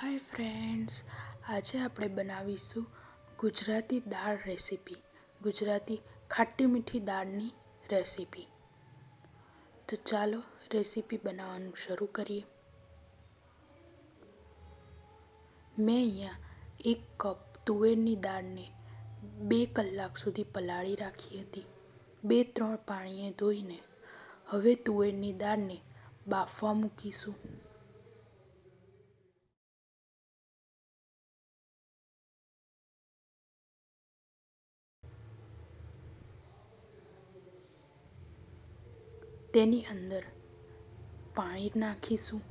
Hi friends આજે આપણે બનાવીશું ગુજરાતી દાળ રેસીપી ગુજરાતી ખાટી મીઠી દાળની રેસીપી તો ચાલો રેસીપી બનાવવાનું શરૂ કરીએ. મેં અહીંયા એક કપ તુવેરની દાળને બે કલાક સુધી પલાળી રાખી હતી. બે ત્રણ પાણીએ ધોઈને હવે તુવેરની દાળને બાફવા મૂકીશું. તેની અંદર પાણી નાખીશું.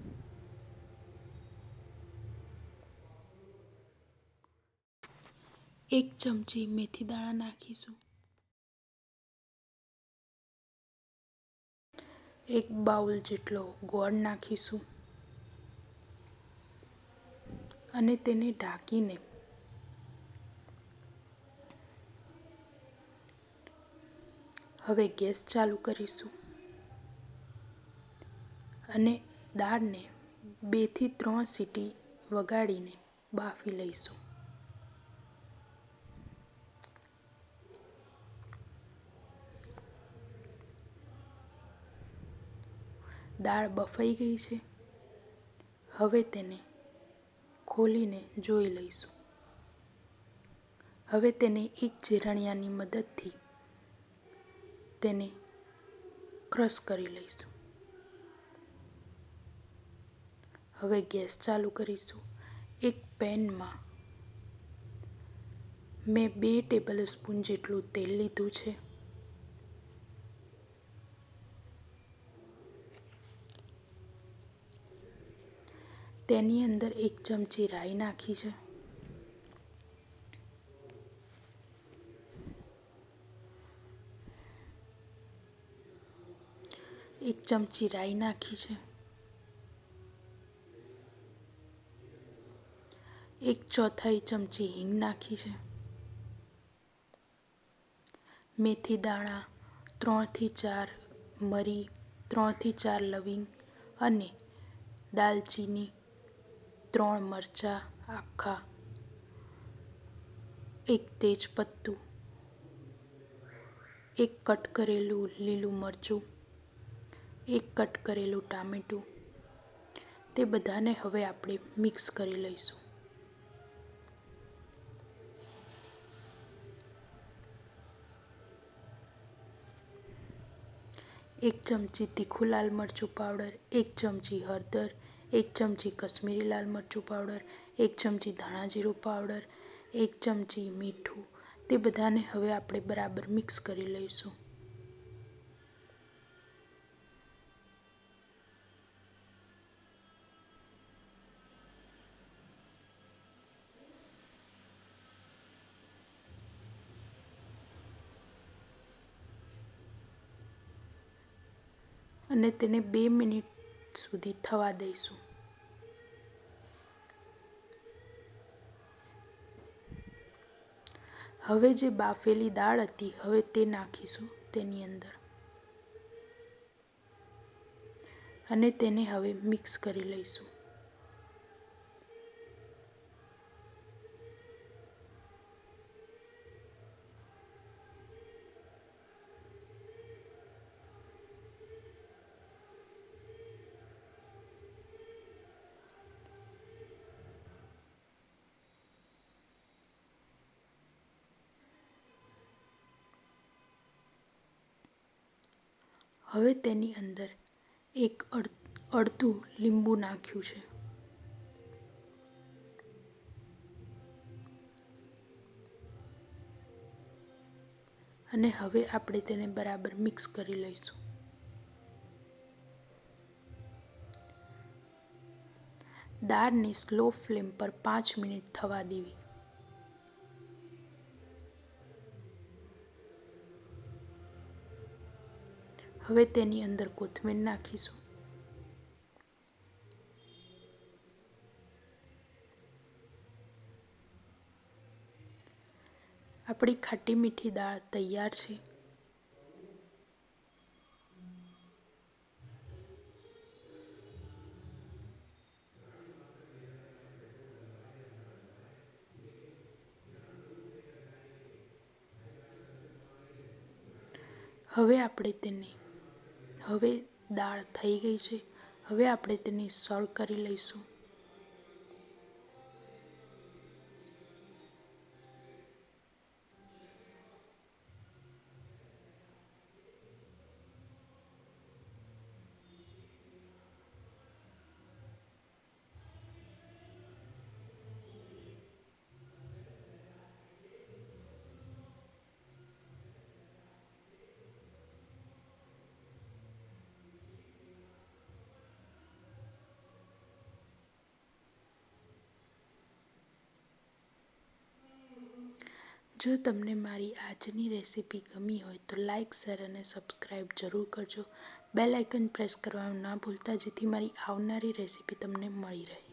એક ચમચી મેથી દાણા નાખીશું. એક બાઉલ જેટલો ગોળ નાખીશું. અને તેને ઢાંકીને હવે ગેસ ચાલુ કરીશું. અને દાળને બેથી ત્રણ સીટી વગાડીને બાફી લઈશું. દાળ બફાઈ ગઈ છે. હવે તેને ખોલીને જોઈ લઈશું. હવે તેને એક જીરણિયાની મદદથી તેને ક્રશ કરી લઈશું. હવે ગેસ ચાલુ કરીશું. એક પેનમાં મેં બે ટેબલ સ્પૂન જેટલું તેલ લીધું છે. તેની અંદર એક ચમચી રાઈ નાખી છે. એક ચમચી રાઈ નાખી છે. એક ચોથાઈ ચમચી હિંગ નાખી છે. મેથી દાણા ત્રણથી ચાર મરી, ત્રણથી ચાર લવિંગ અને દાલચીની ત્રણ મરચાં આખા. એક તેજપત્તું, એક કટ કરેલું લીલું મરચું, એક કટ કરેલું ટામેટું. તે બધાને હવે આપણે મિક્સ કરી લઈશું. એક ચમચી તીખું લાલ મરચું પાવડર, એક ચમચી હળદર, એક ચમચી કશ્મીરી લાલ મરચું પાવડર, એક ચમચી ધાણા જીરું પાવડર, એક ચમચી મીઠું. તે બધાને હવે આપણે બરાબર મિક્સ કરી લઈશું. અને તેને બે મિનિટ સુધી થવા દઈશું. હવે જે બાફેલી દાળ હતી, હવે તે નાખીશું તેની અંદર. અને તેને હવે મિક્સ કરી લઈશું. હવે તેની અંદર એક અડધું લીંબુ નાખ્યું છે. અને હવે આપણે તેને બરાબર મિક્સ કરી લઈશું. દાળને સ્લો ફ્લેમ પર પાંચ મિનિટ થવા દેવી. હવે તેની અંદર કોથમીર નાખીશું. આપણી ખાટી મીઠી દાળ તૈયાર છે. હવે આપણે તેને હવે દાળ થઈ ગઈ છે. હવે આપણે તેને સર્વ કરી લઈશું. જો તમને મારી આજની રેસીપી ગમી હોય તો લાઇક શેર અને સબસ્ક્રાઈબ જરૂર કરજો. બેલ આઇકન પ્રેસ કરવાનું ના ભૂલતા, જેથી મારી આવનારી રેસીપી તમને મળી રહે.